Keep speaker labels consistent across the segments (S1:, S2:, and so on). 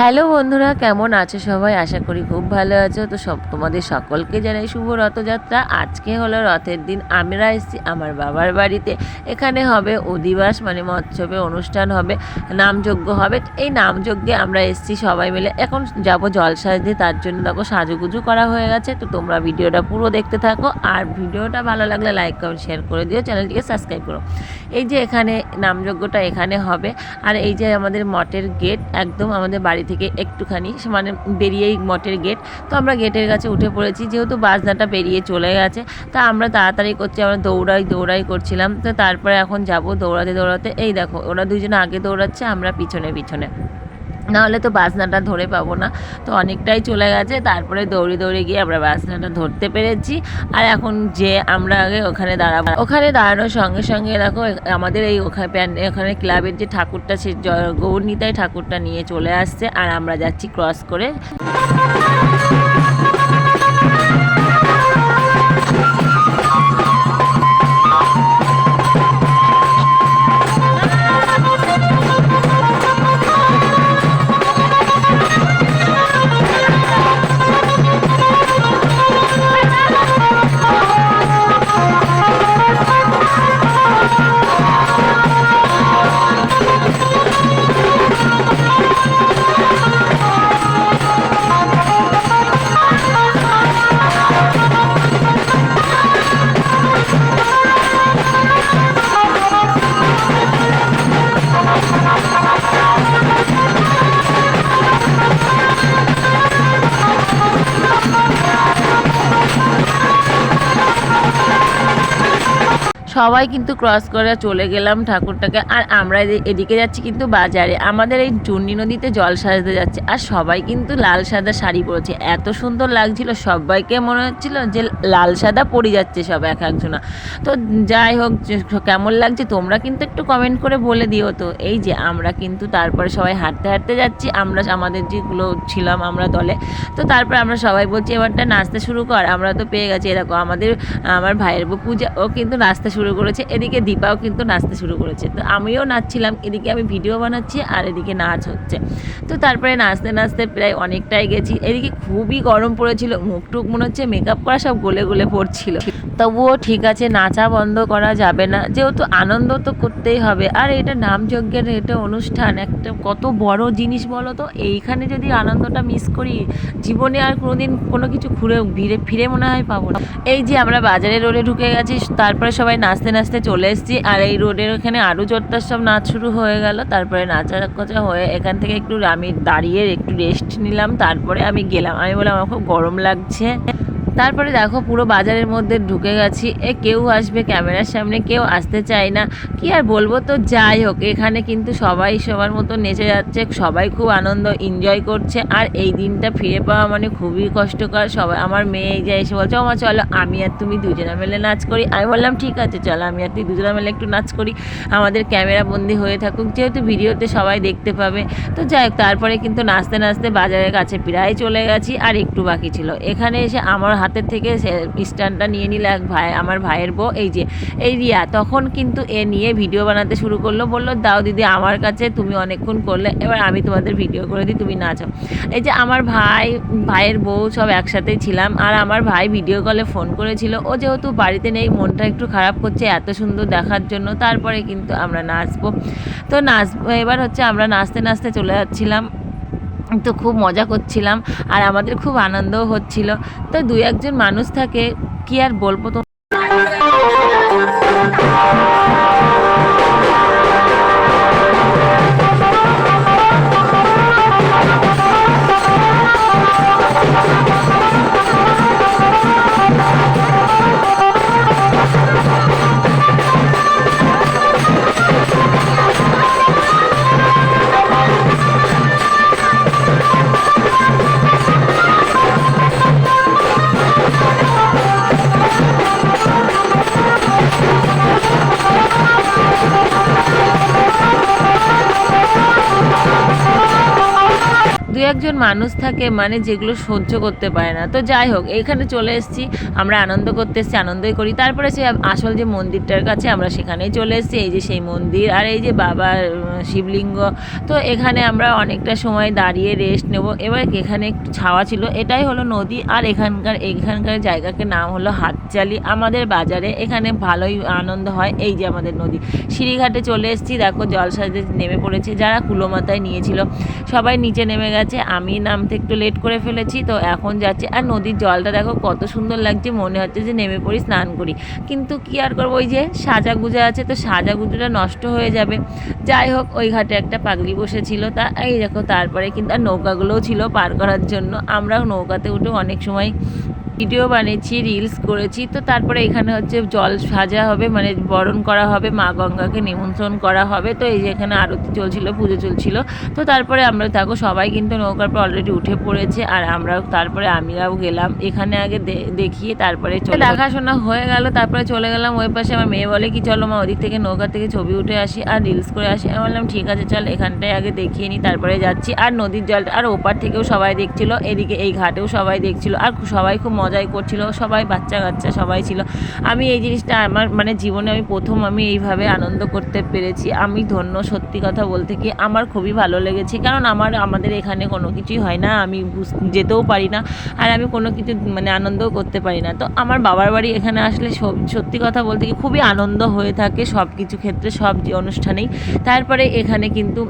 S1: Hello বন্ধুরা, কেমন আছো সবাই? আশা করি খুব ভালো আছো। তো সব, তোমাদের সকলকে জানাই শুভ রথযাত্রা। আজকে হলো রথের দিন। আমরা এসেছি আমার বাবার বাড়িতে। এখানে হবে অধিবাস মানে মৎসবে অনুষ্ঠান হবে, নামযজ্ঞ হবে। এই নামযজ্ঞে আমরা এসেছি সবাই মিলে। এখন যাব জল সাজতে তার জন্য দেখো সাজুগুজু করা হয়ে গেছে। তো তোমরা ভিডিওটা পুরো দেখতে থাকো। আর ভিডিওটা ভালো লাগলে লাইক কমেন্ট শেয়ার করে দিও। চ্যানেলটিকে সাবস্ক্রাইব করো। এই যে এখানে নামযজ্ঞটা এখানে হবে। আর এই যে আমাদের মঠের গেট একদম আমাদের বাড়ি থেকে একটুখানি মানে বেরিয়েই মঠের গেট তো আমরা গেটের কাছে উঠে পড়েছি, যেহেতু বাজনাটা বেরিয়ে চলে গেছে, তা আমরা তাড়াতাড়ি করছি, আমরা দৌড়াই দৌড়াই করছিলাম। তো তারপরে এখন যাব দৌড়াতে দৌড়াতে। এই দেখো, ওরা দুজনে আগে দৌড়াচ্ছে, আমরা পিছনে পিছনে। নাহলে তো বাসনাটা ধরে পাবো না। তো অনেকটাই চলে গেছে, তারপরে দৌড়ে দৌড়ে গিয়ে আমরা বাসনাটা ধরতে পেরেছি। আর এখন যে আমরা আগে ওখানে দাঁড়াবো, ওখানে দাঁড়ানোর সঙ্গে সঙ্গে দেখো, আমাদের এই ওখানে ওখানে ক্লাবের যে ঠাকুরটা, সে গৌরনীতায় ঠাকুরটা নিয়ে চলে আসছে। আর আমরা যাচ্ছি ক্রস করে। সবাই কিন্তু ক্রস করে চলে গেলাম ঠাকুরটাকে। আর আমরা এদি- এদিকে যাচ্ছি কিন্তু বাজারে। আমাদের এই চূর্ণী নদীতে জল সাজতে যাচ্ছে। আর সবাই কিন্তু লাল সাদা শাড়ি পরেছে। এত সুন্দর লাগছিল, সবাইকে মনে হচ্ছিল যে লাল সাদা পরে যাচ্ছে সব এক একজনা। তো যাই হোক কেমন লাগছে তোমরা কিন্তু একটু কমেন্ট করে বলে দিও তো। এই যে আমরা কিন্তু তারপরে সবাই হাঁটতে হাঁটতে যাচ্ছি। আমরা আমাদের যেগুলো ছিলাম আমরা দলে। তো তারপরে আমরা সবাই বলছি, এবারটা নাচতে শুরু কর। আমরা তো পেয়ে গেছি। এরকম আমাদের, আমার ভাইয়ের বউ পূজা, ও কিন্তু নাচতে শুরু করেছে, এদিকে দীপাও কিন্তু নাচতে শুরু করেছে। তো আমিও নাচছিলাম, এদিকে আমি ভিডিও বানাচ্ছি আর এদিকে নাচ হচ্ছে। তো তারপরে নাচতে নাচতে প্রায় অনেকটাই গেছি। এদিকে খুবই গরম পড়েছিল, মুখ টুক মনে হচ্ছে মেকআপ করা সব গলে গলে পড়ছিল। তবুও ঠিক আছে, নাচা বন্ধ করা যাবে না। যেহেতু আনন্দ তো করতেই হবে। আর এটা নামযজ্ঞের এটা অনুষ্ঠান, একটা কত বড় জিনিস বলো তো? এইখানে যদি আনন্দটা মিস করি, জীবনে আর কোনোদিন কোনো কিছু ঘুরে, ফিরে ফিরে মনে হয় পাবো না। এই যে আমরা বাজারে রোডে ঢুকে গেছি, তারপরে সবাই নাচতে নাচতে চলে এসেছি। আর এই রোডের ওখানে আরও জোরদার সব নাচ শুরু হয়ে গেল। তারপরে নাচা কচা হয়ে এখান থেকে একটু আমি দাঁড়িয়ে একটু রেস্ট নিলাম। তারপরে আমি গেলাম। আমি বললাম, আমার খুব গরম লাগছে। তারপরে দেখো পুরো বাজারের মধ্যে ঢুকে গেছি। এ কেউ আসবে ক্যামেরার সামনে, কেউ আসতে চায় না। কি আর বলব তো, যাই হোক, এখানে কিন্তু সবাই সবার মতো নেচে যাচ্ছে, সবাই খুব আনন্দ এনজয় করছে। আর এই দিনটা ফিরে পাওয়া মানে খুবই কষ্টকর। সবাই, আমার মেয়ে যে এসে বলছে মা চলো, আমি আর তুমি দুজনে মিলে নাচ করি। আমি বললাম, ঠিক আছে, চলো, আমি আর তুই দুজনে মিলে একটু নাচ করি। আমাদের ক্যামেরা বন্দি হয়ে থাকুক। যেহেতু ভিডিওতে সবাই দেখতে পাবে। তো যাই হোক, তারপরে কিন্তু নাচতে নাচতে বাজারের কাছে প্রায় চলে গেছি, আর একটু বাকি ছিল। এখানে এসে আমার হাতের থেকে স্ট্যান্ডটা নিয়ে নিল এক ভাই, আমার ভাইয়ের বউ, এই যে, এই রিয়া। তখন কিন্তু এ নিয়ে ভিডিও বানাতে শুরু করল, বলল, দাও দিদি, আমার কাছে তুমি অনেকক্ষণ করলে, এবার আমি তোমাদের ভিডিও করে দিই, তুমি নাচো। এই যে, আমার ভাই, ভাইয়ের বউ সব একসাথেই ছিলাম, আর আমার ভাই ভিডিও কলে ফোন করেছিল। ও যেহেতু বাড়িতে নেই, মনটা একটু খারাপ করছে, এত সুন্দর দেখার জন্য, তারপরে কিন্তু আমরা নাচবো। তো নাচবো এবার হচ্ছে আমরা নাচতে নাচতে চলে যাচ্ছিলাম। তো খুব মজা করছিলাম আর আমাদের খুব আনন্দও হচ্ছিল। তো দু একজন মানুষ থাকে, কি আর বলব তো একজন মানুষ থাকে মানে যেগুলো সহ্য করতে পারে না। তো যাই হোক এখানে চলে এসেছি আমরা আনন্দ করতে এসেছি আনন্দই করি। তারপরে সে আসল যে মন্দিরটার কাছে আমরা সেখানেই চলে এসেছি এই যে সেই মন্দির আর এই যে উম, শিবলিঙ্গ। তো এখানে আমরা অনেকটা সময় দাঁড়িয়ে রেস্ট নেব। এবার এখানে একটু ছাওয়া ছিল এটাই হলো নদী। আর এখানকার এখানকার জায়গাকে নাম হলো হাতচালি। আমাদের বাজারে এখানে ভালোই আনন্দ হয় এই যে আমাদের নদী। সিঁড়িঘাটে চলে এসেছি দেখো জল সাজতে নেমে পড়েছে যারা কুলোমাতায় নিয়েছিল সবাই নিচে নেমে গেছে। আমি নামতে একটু লেট করে ফেলেছি, তো এখন যাচ্ছি। আর নদীর জলটা দেখো কত সুন্দর লাগছে, মনে হচ্ছে যে নেমে পড়ি স্নান করি। কিন্তু কি আর করব, ওই যে সাজা গুজা আছে, তো সাজা গুজোটা নষ্ট হয়ে যাবে। যাই হোক, ওই ঘাটে একটা পাগলি বসেছিল, তা এই দেখো, তারপরে কিন্তু আর নৌকাগুলোও ছিল পার করার জন্য। আমরাও নৌকাতে উঠে অনেক সময় ভিডিও বানিয়েছি রিলস করেছি। তো তারপরে এখানে হচ্ছে জল সাজা হবে মানে বরণ করা হবে, মা গঙ্গাকে নিমন্ত্রণ করা হবে। তো এই যে এখানে আরতি চলছিল, পুজো চলছিল। তো তারপরে আমরা থাকো সবাই কিন্তু নৌকার পর অলরেডি উঠে পড়েছে, আর আমরাও, তারপরে আমিরাও গেলাম। এখানে আগে দেখিয়ে তারপরে দেখাশোনা হয়ে গেল, তারপরে চলে গেলাম, ওই পাশে আমার মেয়ে বলে কি, চলো মা, ওদিক থেকে নৌকা থেকে ছবি উঠে আসি আর রিলস করে আসি। আমি বললাম, ঠিক আছে, চল, এখানটায় আগে দেখিয়ে নিই তারপরে যাচ্ছি। আর নদীর জলটা, আর ওপার থেকেও সবাই দেখছিল, এদিকে এই ঘাটেও সবাই দেখছিল, আর সবাই খুব মজাই করছিল, সবাই বাচ্চা কাচ্চা সবাই ছিল। আমি এই জিনিসটা আমার মানে জীবনে আমি প্রথম আমি এইভাবে আনন্দ করতে পেরেছি। আমি ধন্য সত্যি কথা বলতে কি, আমার খুবই ভালো লেগেছে। কারণ আমার, আমাদের এখানে কোনো কিছুই হয় না, আমি যেতেও পারি না, আর আমি কোনো কিছু মানে আনন্দও করতে পারি না। তো আমার বাবার বাড়ি এখানে আসলে সত্যি কথা বলতে কি খুবই আনন্দ হয়ে থাকে সব কিছু ক্ষেত্রে, সব অনুষ্ঠানেই। তারপরে এখানে কিন্তু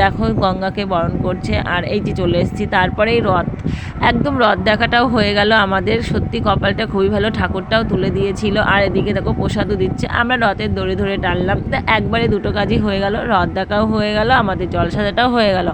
S1: দেখো গঙ্গাকে বরণ করছে, আর এই যে চলে এসেছি। তারপরেই রথ, একদম রথ দেখাটাও হয়ে গেল আমাদের। সত্যি কপালটা খুবই ভালো, ঠাকুরটাও তুলে দিয়েছিল। আর এদিকে দেখো প্রসাদও দিচ্ছে। আমরা রথের দড়ি ধরে টানলাম। তা একবারে দুটো কাজই হয়ে গেল। রথ দেখাও হয়ে গেল। আমাদের জল সাজাটাও হয়ে গেল।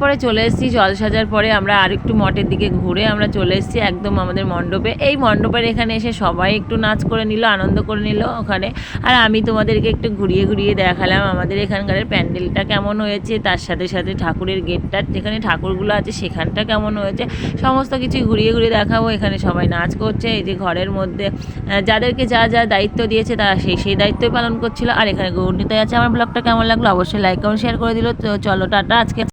S1: তারপরে চলে এসেছি, জল সাজার পরে আমরা আরেকটু মঠের দিকে ঘুরে আমরা চলে এসেছি একদম আমাদের মণ্ডপে। এই মণ্ডপের এখানে এসে সবাই একটু নাচ করে নিল, আনন্দ করে নিল ওখানে। আর আমি তোমাদেরকে একটু ঘুরিয়ে ঘুরিয়ে দেখালাম আমাদের এখানকার প্যান্ডেলটা কেমন হয়েছে, তার সাথে সাথে ঠাকুরের গেটটা, যেখানে ঠাকুরগুলো আছে সেখানটা কেমন হয়েছে, সমস্ত কিছু ঘুরিয়ে ঘুরিয়ে দেখাবো। এখানে সবাই নাচ করছে, এই যে ঘরের মধ্যে যাদেরকে যা যা দায়িত্ব দিয়েছে তারা সেই সেই দায়িত্বই পালন করছিল। আর এখানে গৌরনীতায় আছে, আমার ব্লগটা কেমন লাগল অবশ্যই লাইক কমেন্ট শেয়ার করে দিল। তো চলো, টাটা, আজকে